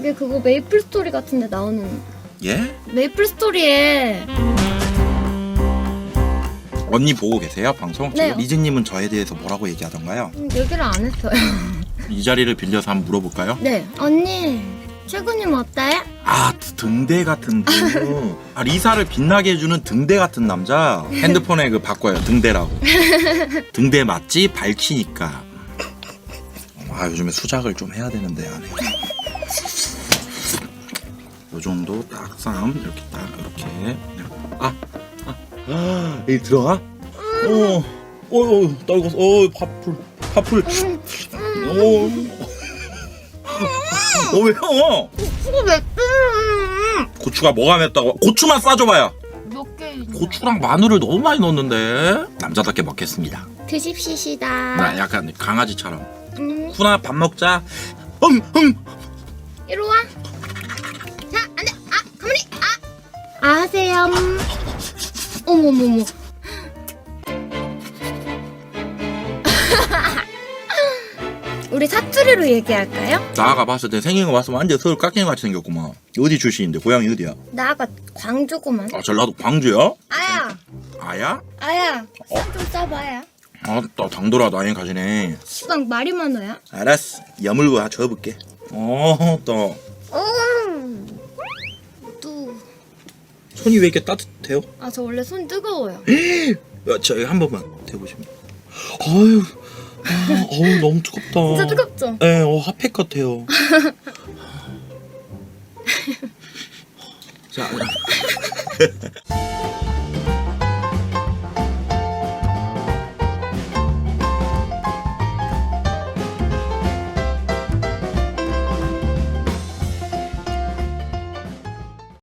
그게 그거 메이플 스토리 같은데 나오는 예? 메이플 스토리에 언니 보고 계세요 방송? 네. 리즈님은 저에 대해서 뭐라고 얘기하던가요? 음, 얘기를 안 했어요. 이 자리를 빌려서 한번 물어볼까요? 네 언니 최근님 어때? 아 등대 같은 분. 아 리사를 빛나게 해주는 등대 같은 남자. 핸드폰에 그 바꿔요 등대라고. 등대 맞지? 밝히니까. 아 요즘에 수작을 좀 해야 되는데 안 해 요. 요 정도 딱쌈 이렇게 딱 이렇게. 아, 아, 아 여기 들어가? 어, 어, 어, 떨궜어. 어, 파풀, 파풀. 어, 어 왜요? 그거 왜 음, 고추가 뭐가 맵다고? 고추만 싸줘봐요. 몇개 고추랑 마늘을 너무 많이 넣었는데 남자답게 먹겠습니다. 드십시시다. 나 약간 강아지처럼. 음, 훈아 밥 먹자. 응 응. 이리 와. 자 안 돼. 아 가만히. 아. 아 하세요. 음. 어머머머. 우리 사투리로 얘기할까요? 나아가 봤을 때 생긴 거 봤으면 완전 서울 것 같이 생겼구만. 어디 출신인데? 고향이 어디야? 나가 광주구만. 아 전라도 광주야? 아야, 아야? 아야, 좀 써봐야. 아나 당돌아 나행 가지네. 시방 말이 많아야. 알았어. 여물고 줘볼게. 어, 또 음. 또. 손이 왜 이렇게 따뜻해요? 아 저 원래 손 뜨거워요. 야, 저기 한 번만 대보시면. 아유, 아, 어우 너무 뜨겁다. 진짜 뜨겁죠? 네, 어, 핫팩 같아요. 자,